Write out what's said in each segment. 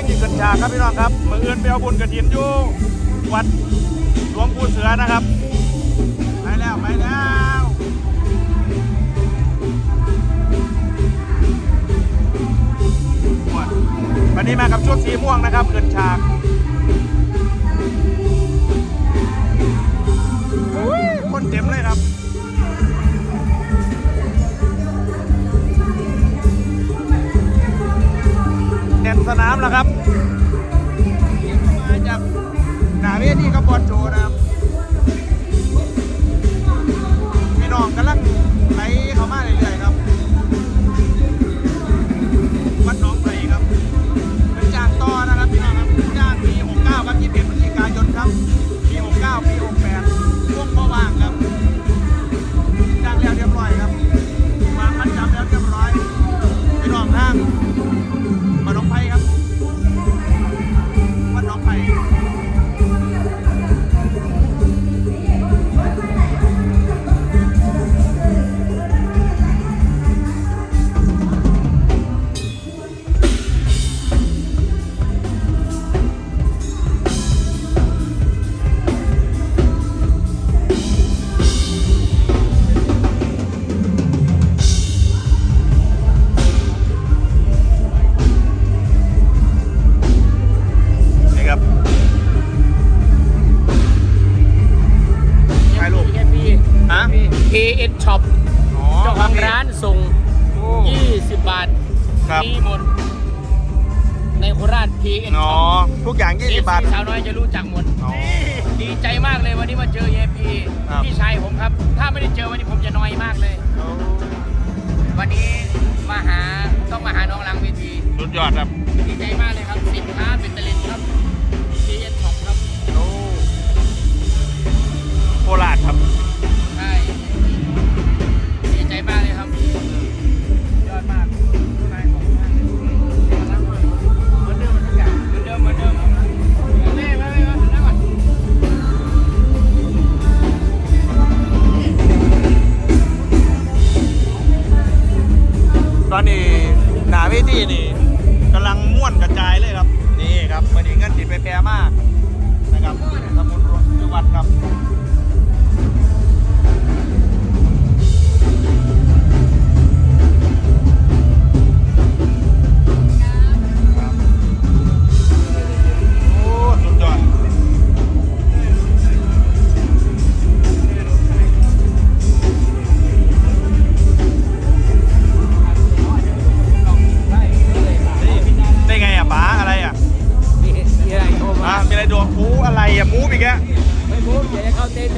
ลังยิงกันฉากครับพี่น้องครับมืออื่นไปเอาบุญกระถินอยู่วัดหลวงปู่เสือนะครับ ไปแล้วไปแล้ววันนี้มากับชุดสีม่วงนะครับเกินฉากคนเต็มเลยครับ สนามแล้วครับมาจากหนาเวทีกับบอลโจนะครับ คราช KS อ๋อ Shop ทุกอย่าง 20 บาท สาวน้อยจะรู้จักหมด อ๋อ ดีใจมากเลยวันนี้มาเจอเยพีครับ พี่ชายผมครับ ถ้าไม่ได้เจอวันนี้ผมจะน้อยมากเลย วันนี้มาหาต้องมาหาน้องหลังเวที สุดยอดครับ ดีใจมากเลย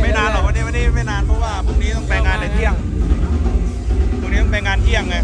ไม่นานหรอกวันนี้วันนี้ไม่นานเพราะว่าพรุ่งนี้ต้องไปงานแต่เที่ยงพรุ่งนี้ต้องไปงานเที่ยงไง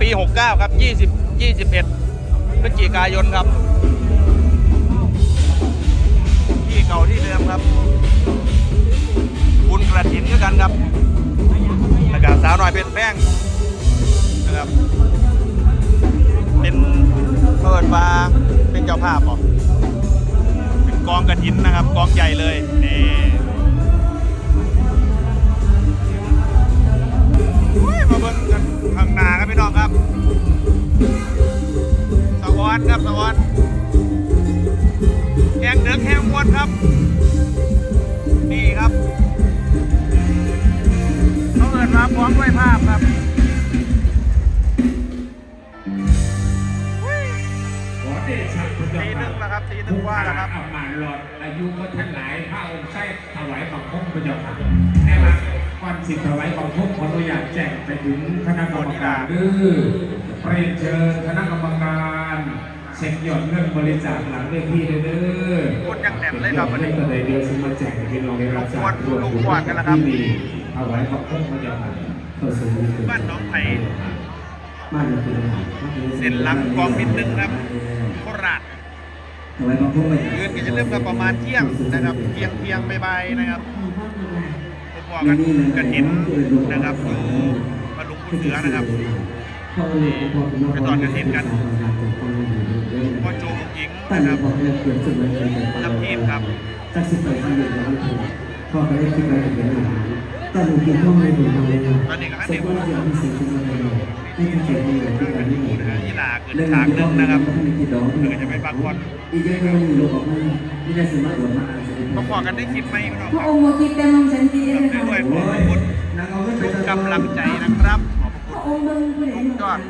ปี 69 ครับ 20 21พฤศจิกายนครับ ที่เก่าที่เดิมครับ บุญกระถินด้วยกันครับแล้วก็สาวหน่อยเป็นแป้งนะครับ เป็นเปิดมาเป็นเจ้าภาพเหรอเป็นกองกระถินนะครับ กองใหญ่เลยนี่ มาเบิ้งกันข้างหน้าครับพี่น้องครับสวรรค์ครับสวรรค์แข่งเดือกแข่งมวนครับ นี่ครับเขาเอินมาพร้อมด้วยภาพครับ ตีหนึ่งแล้วครับตีหนึ่งว่าแล้วครับอามาหลอดอายุก็ท่านหลายพระองค์ใช้ถวายบังคมพระเจ้าค่ะแน่ละก่อนสิถวายบังคมขออนุญาตแจ้งไปถึงคณะกรรมการเด้อเรียนเชิญคณะกรรมการเช็คยอดเงินบริจาคหลังเวทีเด้อคนยังแน่นเลยครับวันนี้ก็เลยเดียวซึ่งมาแจกให้พี่น้องได้รับทราบลูกขวดกันแล้วครับที่ดีถวายบังคมพระเจ้าค่ะเข้าสู่บ้านหน้องไผ่บ้านเราคือเส้นหลังกองนิดนึงครับโค ราชเอาไว้บางพวกไปเดือนก็จะเริ่มกันประมาณเที่ยงนะครับเที่ยงเที่ยงบ่ายๆนะครับผมบอกกันกระถินนะครับอยู่บรรลุคุณเสือนะครับไปตอนกฐินกันพ่อโจมหญิงตั้งนะครับบอกเลยเกิดสุดเลยนำทีมครับจากสิบแปดที่หนึ่งแล้วพ่อไปได้คิดอะไรถึงเรื่องอาหารแต่หนูกินข้าวไม่ถึงทางเลยนะเสร็จก็จะมีสิ่งที่มันเลย นี่คือเกิดมีอะไรที่การที่หนูนะยีหลาเกิดฉากหนึงนะครับเดี๋ยวจะไปพักผ่อนอีกอย่างหนึงมีโลกออกมาไม่ได้สามารถอวดมาอ่านสถิติมาบอกกันได้คลิปไหมพี่น้องพคระรับองค์มาคิดแต่มองฉันดีเลยค่ะด้วยขอบคุณทุกกำลังใจนะครับ ขอบพคุณระองค์เบิ่งผู้ใดทุกยอด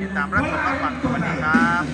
ติดตามรับชมรับฟังสวัสดีครับ